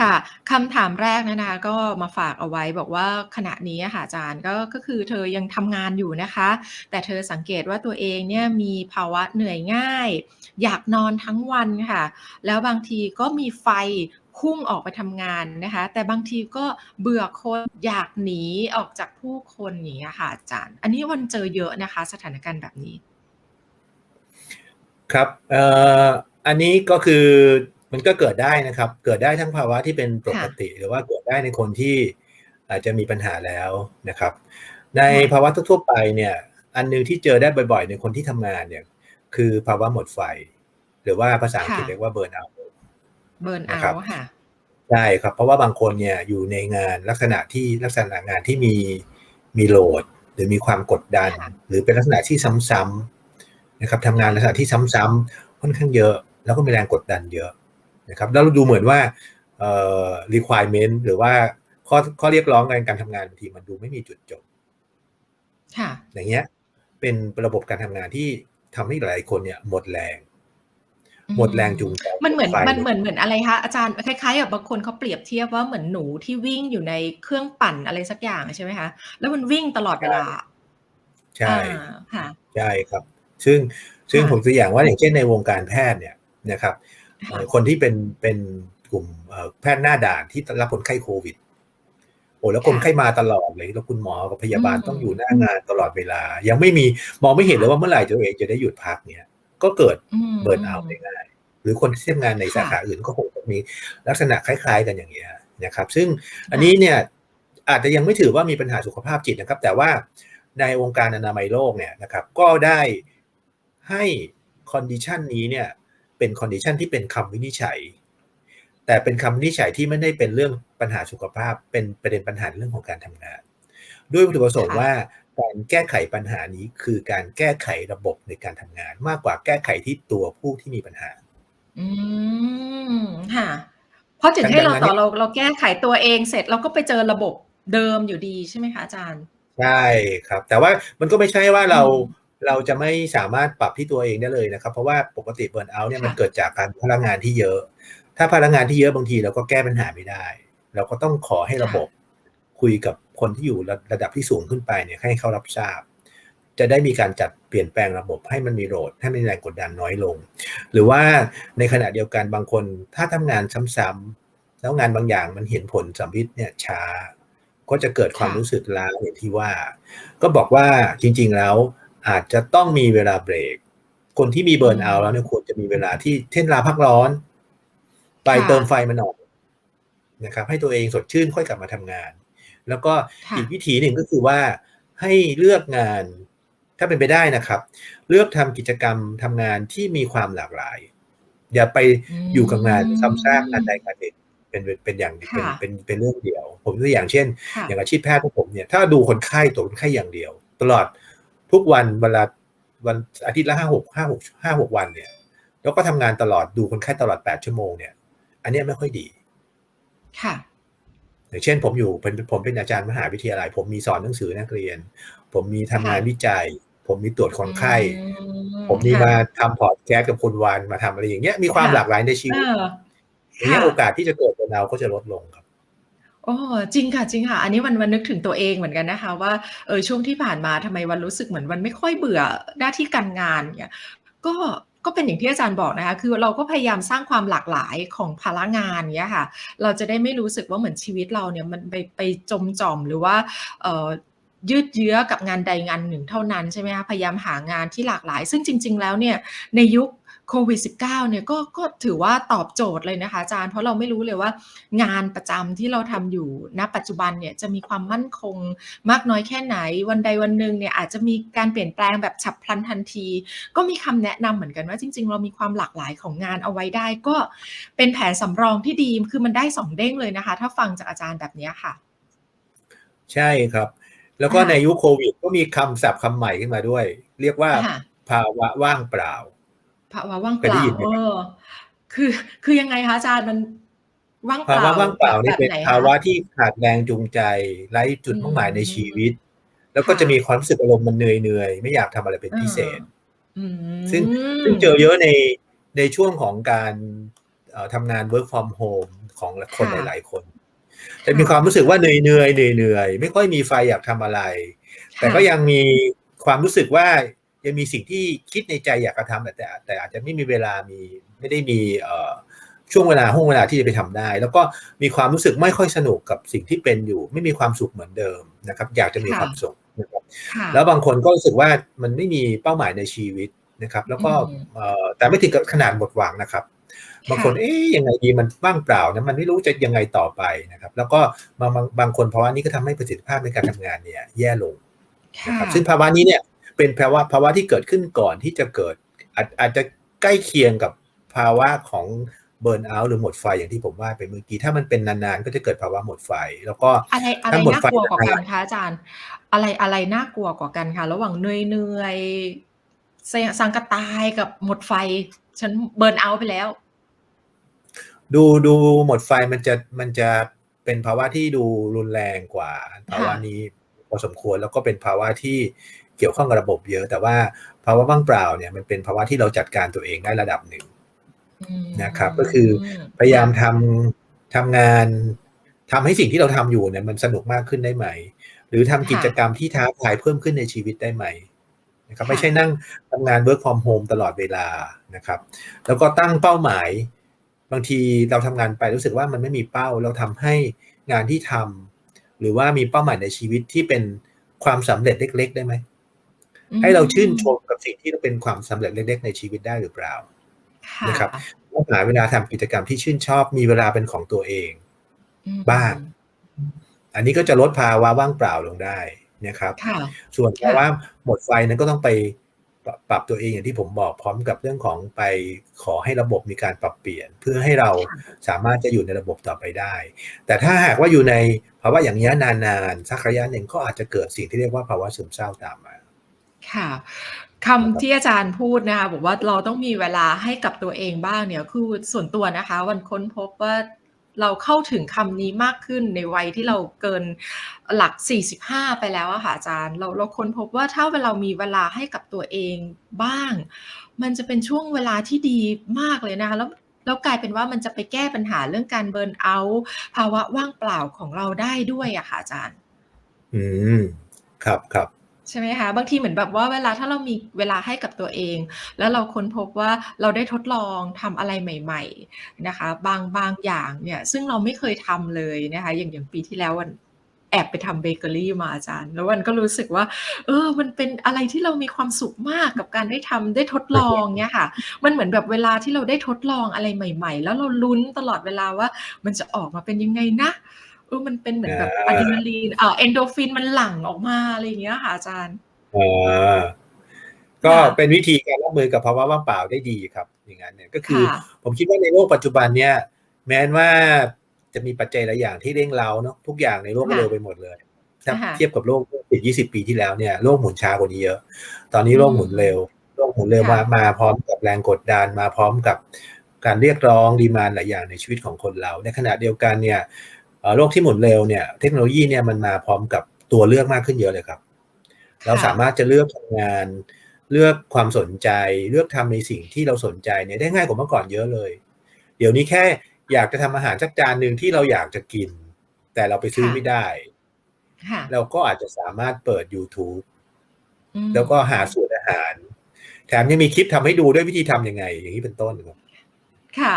ค่ะ คำถามแรกนี่ยนะคะ ก็มาฝากเอาไว้บอกว่าขณะนี้อะค่ะอาจารย์ก็ก็คือเธอยังทำงานอยู่นะคะ แต่เธอสังเกตว่าตัวเองเนี่ยมีภาวะเหนื่อยง่าย อยากนอนทั้งวันค่ะ แล้วบางทีก็มีไฟพุ่งออกไปทำงานนะคะ แต่บางทีก็เบื่อคนอยากหนีออกจากผู้คนอย่างเงี้ยค่ะอาจารย์ อันนี้วันเจอเยอะนะคะ สถานการณ์แบบนี้ ครับเอ่ออันนี้ก็คือ มันก็เกิดได้นะครับ เกิดได้ทั้งภาวะที่เป็นปค่กะติ หรือว่าเกิดได้ในคนที่อาจจะมีปัญหาแล้วนะครับ ในค่ะภาวะทั่วๆไปเนี่ยอันหนึ่งที่เจอได้บ่อย ๆ ในคนที่ทำงานเนี่ยคือภาวะหมดไฟ หรือว่าภาษาอังค่กฤษะเรียกว่าเบิร์นเอาต์เบิร์นนะเอาครับต์ค่ะใช่ครับ เพราะว่าบางคนเนี่ยอยู่ในงานลักษณะที่ลักษณะงานที่มีมีโหลด หรือมีความกดดันค่ะหรือเป็นลักษณะที่ซ้ำๆนะครับทำงานลักษณะที่ซ้ำๆค่อนข้างเยอะ แล้วก็มีแรงกดดันเยอะ นะครับแล้วดูเหมือนว่าเอ่อ requirement หรือว่าข้อข้อเรียกร้องในการทำงานบางทีมันดูไม่มีจุดจบค่ะอย่างเงี้ย เป็นระบบการทำงานที่ทำให้หลายๆคนเนี่ยหมดแรงอืหมดแรงมจูงใจมันเหมือนไฟมันเหมือนเหมือนอะไรคะอาจารย์คล้ายๆกับบางคนเขาเปรียบเทียบว่าเหมือนหนูที่วิ่งอยู่ในเครื่องปั่นอะไรสักอย่างใช่ไหมคะแล้วมันวิ่งตลอดใชเว่ลาใชอ่่ค่ะใช่ครับ ซึ่งซึ่งค่ะผมตัวอย่างว่าอย่างเช่นในวงการแพทย์เนี่ยนะครับ คเอ่่ะอคนที่เป็นเป็นกลุ่มเอ่อแพทย์หน้าด่านที่รับคนไข้โควิดโอ้แล้วคค่นะไข้มาตลอดเลยแล้วคุณหมอกับพอืยาบาลมต้องอยู่หน้างานตลอดเวลา ยังไม่มีมองไม่เห็นค่เลยะว่าเมื่อไหร่ตัวเองจะได้หยุดพักเนี่ย ก็เกิดอืเบิร์นเอามต์ได้ๆง่ายหรือคนที่ทำงานในคสา่ะขาอื่นก็คงจะมีลักษณะคล้าย ๆ กันอย่างเงี้ยนะครับ ซึ่งอันค่นี้ะเนี่ยอาจจะยังไม่ถือว่ามีปัญหาสุขภาพจิตนะครับ แต่ว่าในองค์การอนามัยโลกเนี่ยนะครับ ก็ได้ให้ condition นี้เนี่ย เป็น condition ที่เป็นคำวินิจฉัย แต่เป็นคำวินิจฉัยที่ไม่ได้เป็นเรื่องปัญหาสุขภาพ เป็นประเด็นปัญหาเรื่องของการทำงาน ด้วยวัตถุประสงคค์่ะว่าการแก้ไขปัญหานี้คือการแก้ไขระบบในการทำงาน มากกว่าแก้ไขที่ตัวผู้ที่มีปัญหา อืมค่ะ เพราะถึดังงให้ดังเรานั้นต่เนีอ่ยเราเราแก้ไขตัวเองเสร็จเราก็ไปเจอระบบเดิมอยู่ดีใช่ไหมคะอาจารย์?ใช่ครับ แต่ว่ามันก็ไม่ใช่ว่าอืเราม เราจะไม่สามารถปรับที่ตัวเองได้เลยนะครับ เพราะว่าปกติเบิร์นเอาต์เนี่ยค่มันะเกิดจากการพลังงานที่เยอะ ถ้าพลังงานที่เยอะบางทีเราก็แก้ปัญหาไม่ได้ เราก็ต้องขอให้ค่ระบะบคุยกับคนที่อยู่ระระดับที่สูงขึ้นไปเนี่ยให้เขารับทราบ จะได้มีการจัดเปลี่ยนแปลงระบบให้มันมีโหลดให้มันมีแรงกดดันน้อยลง หรือว่าในขณะเดียวกันบางคนถ้าทำงานซ้ำๆแล้วงานบางอย่างมันเห็นผลสัมฤทธิ์เนี่ยช้า ก็จะเกิดความค่ะรู้สึกล้าอย่างที่ว่า ก็บอกว่าจริง ๆแล้ว อาจจะต้องมีเวลาเบรก คนที่มีเบิอืร์นเอาต์แล้วเนี่ยมควรจะมีเวลาที่เช่นลาพักร้อน ไปค่เติมะไฟมาหน่อยนะครับ ให้ตัวเองสดชื่นค่อยกลับมาทำงาน แล้วก็ค่อีกะวิธีหนึ่งก็คือว่าให้เลือกงานถ้าเป็นไปได้นะครับ เลือกทำกิจกรรมทำงานที่มีความหลากหลาย อย่าไปอือยู่กับงานซ้ำซากงานใดมงานหนึ่งเป็นเป็นเป็นอย่างคเป็่นะเป็นเป็นเรื่องเดียว ผมยกตัวอย่างเช่นค่อย่าะงอาชีพแพทย์พวกผมเนี่ยถ้าดูคนไข้ตรวจคนไข้อย่างเดียว ตลอด ทุกวันวันละวันอาทิตย์ละ5-6 5-6 5-6วันเนี่ย แล้วก็ทำงานตลอดดูคนไข้ตลอด8ชั่วโมงเนี่ย อันเนี้ยไม่ค่อยดี ค่ะอย่างเช่นผมอยู่เป็นผมเป็นอาจารย์มหาวิทยาลัย ผมมีสอนหนังสือนักเรียน ผมมีทำค่งาะนวิจัย ผมมีตรวจคอืนไข้มผมมีค่มาะทำพอดแคสต์กับคุณวานมาทำอะไรอย่างเงี้ยมีควาคม่ะหลากหลายในชีเอวิตออย่างคเงี้่ะยโอกาสที่จะเกิดเบิร์นเอาต์ก็จะลดลงครับ โอ้ จริงค่ะ จริงค่ะ อันนี้วัน วันนึกถึงตัวเองเหมือนกันนะคะว่า เออ ช่วงที่ผ่านมาทำไมวันรู้สึกเหมือนวันไม่ค่อยเบื่อหน้าที่การงานอย่างเงี้ย ก็ ก็เป็นอย่างที่อาจารย์บอกนะคะ คือเราก็พยายามสร้างความหลากหลายของภาระงานเงี้ยค่ะ เราจะได้ไม่รู้สึกว่าเหมือนชีวิตเราเนี่ยมันไปไปจมจ่อมหรือว่า เอ่อยืดเยื้อกับงานใดงานหนึ่งเท่านั้นใช่ไหมคะพยายามหางานที่หลากหลาย ซึ่งจริง ๆ แล้วเนี่ยในยุค โควิด -19 เนี่ยก็ก็ถือว่าตอบโจทย์เลยนะคะอาจารย์ เพราะเราไม่รู้เลยว่างานประจำที่เราทำอยู่ณปัจจุบันเนี่ยจะมีความมั่นคงมากน้อยแค่ไหน วันใดวันหนึ่งเนี่ยอาจจะมีการเปลี่ยนแปลงแบบฉับพลันทันที ก็มีคำแนะนำเหมือนกันว่าจริง ๆ เรามีความหลากหลายของงานเอาไว้ได้ ก็เป็นแผนสำรองที่ดีคือมันได้2เด้งเลยนะคะ ถ้าฟังจากอาจารย์แบบเนี้ยค่ะ ใช่ครับ แล้วก็ค่ในะยุคโควิด ก็มีคำศัพท์คำใหม่ขึ้นมาด้วย เรียกว่าค่ะภาวะว่างเปล่า ภาวะว่างเคเปยได้ล่ายินไหมเอครับ?อคือ คือยังไงคะอาจารย์มันว่างเปภาล่าวะว่างเปแบล่าบนี่แบบเป็นไหนภาคะ?วะที่ขาดแรงจูงใจไร้จุอืดมุ่งหมายในชีมวิต แล้วคก็่จะมีะความรู้สึกอารมณ์มันเหนื่อยๆไม่อยากทำอะไรเป็นเออพิเศษอืซึ่งซึ่งเจอมเยอะในในช่วงของการเเอ่อทำงาน work from home ของคนค่ะหลาย ๆ คนจะมีความรู้สึกว่าเหนื่อยเหนื่อยเหนื่อยเหนื่อยไม่ค่อยมีไฟอยากทำอะไร แต่ก็ยังมีความรู้สึกว่า ยังมีสิ่งที่คิดในใจอยากจะทำแต่แต่แต่อาจจะไม่มีเวลามีไม่ได้มีเอ่อช่วงเวลาห่วงเวลาที่จะไปทำได้ แล้วก็มีความรู้สึกไม่ค่อยสนุกกับสิ่งที่เป็นอยู่ ไม่มีความสุขเหมือนเดิมนะครับ อยากจะมีค่ะความสุขนะครับค่ะแล้วบางคนก็รู้สึกว่ามันไม่มีเป้าหมายในชีวิตนะครับ แล้วก็อืมเอ่อแต่ไม่ถึงกับขนาดหมดหวังนะครับบางคนค่ะเอ๊ยยังไงดีมันว่างเปล่านะมันไม่รู้จะยังไงต่อไปนะครับ แล้วก็บางบางบางคนภาวะนี้ก็ทำให้ประสิทธิภาพในการทำงานเนี่ย แย่ลงค่ะนะครับซึ่งภาวะนี้เนี่ย เป็นภาวะภาวะที่เกิดขึ้นก่อนที่จะเกิด อาจอาจจะใกล้เคียงกับภาวะของเบิร์นเอาท์หรือหมดไฟอย่างที่ผมว่าไปเมื่อกี้ถ้ามันเป็นนานๆก็จะเกิดภาวะหมดไฟ แล้วก็อะไรอะไรถ้าหมดน่าไฟกลัวกว่ากันนานคะอาจารย์ อะไรอะไรน่ากลัวกว่ากันคะระหว่างเหนื่อยเหนื่อยเซสังกะตายกับหมดไฟ ฉันเบิร์นเอาท์ไปแล้ว ดูดูหมดไฟมันจะมันจะเป็นภาวะที่ดูรุนแรงกว่าภาวะนี้พ อสมควร แล้วก็เป็นภาวะที่เกี่ยวข้องกับระบบเยอะ แต่ว่าภาวะว่างเปล่าเนี่ยมันเป็นภาวะที่เราจัดการตัวเองได้ระดับหนึ่งอืมนะครับ ก็คือพยายามทำทำงานทำให้สิ่งที่เราทำอยู่เนี่ยมันสนุกมากขึ้นได้ไหม หรือทำกิจกรรมที่ท้าทายเพิ่มขึ้นในชีวิตได้ไหมนะครับไม่ใช่นั่งทำงาน work from home ตลอดเวลานะครับ แล้วก็ตั้งเป้าหมาย บางทีเราทำงานไปรู้สึกว่ามันไม่มีเป้า เราทำให้งานที่ทำ หรือว่ามีเป้าหมายในชีวิตที่เป็นความสำเร็จเล็ก ๆ ได้ไหมอืมให้เราชื่นชมกับสิ่งที่เราเป็นความสำเร็จเล็ก ๆ ในชีวิตได้หรือเปล่าค่ะนะครับต้องหาเวลาทำกิจกรรมที่ชื่นชอบมีเวลาเป็นของตัวเองอืมบ้าง อันนี้ก็จะลดภาวะว่างเปล่าลงได้นะครับค่ะส่วนค่ะภาวะหมดไฟนั้นก็ต้องไป ปรับปรับตัวเองอย่างที่ผมบอกพร้อมกับเรื่องของไปขอให้ระบบมีการปรับเปลี่ยน เพื่อให้เราสามารถจะอยู่ในระบบต่อไปได้ แต่ถ้าหากว่าอยู่ในภาวะอย่างนี้ยนานๆสักระยะหนึ่งก็อาจจะเกิดสิ่งที่เรียกว่าภาวะซึมเศร้าตามมาค่ะคำที่อาจารย์พูดนะคะบอกว่าเราต้องมีเวลาให้กับตัวเองบ้างเนี่ยคือส่วนตัวนะคะวันค้นพบว่า เราเข้าถึงคำนี้มากขึ้นในวัยที่เราเกินหลัก 45 ไปแล้วอะค่ะอาจารย์ เราเราค้นพบว่าถ้าเรามีเวลาให้กับตัวเองบ้าง มันจะเป็นช่วงเวลาที่ดีมากเลยนะคะแล้วแล้วกลายเป็นว่ามันจะไปแก้ปัญหาเรื่องการเบิร์นเอาท์ภาวะว่างเปล่าของเราได้ด้วยอะค่ะอาจารย์ อืม ครับครับ ใช่ไหมคะ บางทีเหมือนแบบว่าเวลาถ้าเรามีเวลาให้กับตัวเอง แล้วเราค้นพบว่าเราได้ทดลองทำอะไรใหม่ ๆนะคะ บางบางอย่างเนี่ย ซึ่งเราไม่เคยทำเลยนะคะ อย่างอย่างปีที่แล้ววันแอบไปทำเบเกอรี่มาอาจารย์ แล้ววันก็รู้สึกว่า เออ มันเป็นอะไรที่เรามีความสุขมากกับการได้ทำได้ทดลองเนี่ยค่ะ มันเหมือนแบบเวลาที่เราได้ทดลองอะไรใหม่ ๆ แล้วเราลุ้นตลอดเวลาว่า มันจะออกมาเป็นยังไงนะ เออมันเป็นเหมือนแบบอ่าอะดรีนาลีนเอ่อเอนโดรฟินมันหลั่งออกมาอะไรอย่างเงี้ยค่ะอาจารย์อ่าก็ค่ะเป็นวิธีการรับมือกับภาวะว่างเปล่าได้ดีครับ อย่างนั้นเนี่ยก็คือค่ะผมคิดว่าในโลกปัจจุบันเนี่ย แม้ว่าจะมีปัจจัยหลายอย่างที่เร่งเร้าเนาะทุกอย่างในโลกค่ะเร็วไปหมดเลยถ้าค่ะเทียบกับโลกสิบยี่สิบปีที่แล้วเนี่ยโลกหมุนช้ากว่านี้เยอะ ตอนนี้โลกหมุนเร็ว โลกหมุนเร็วค่ะมามาพร้อมกับแรงกดดันมาพร้อมกับการเรียกร้องดีมานหลายอย่างในชีวิตของคนเรา ในขณะเดียวกันเนี่ยเอ่อ โลกที่หมุนเร็วเนี่ยเทคโนโลยีเนี่ยมันมาพร้อมกับตัวเลือกมากขึ้นเยอะเลยครับ เราสามารถจะเลือกทำงานเลือกความสนใจเลือกทำในสิ่งที่เราสนใจเนี่ยได้ง่ายกว่าเมื่อก่อนเยอะเลย เดี๋ยวนี้แค่อยากจะทำอาหารสักจานหนึ่งที่เราอยากจะกิน แต่เราไปซื้อค่ะไม่ได้ค่ะเราก็อาจจะสามารถเปิด YouTube อืมแล้วก็หาสูตรอาหาร แถมยังมีคลิปทำให้ดูด้วยวิธีทำยังไง อย่างนี้เป็นต้นครับ ค่ะ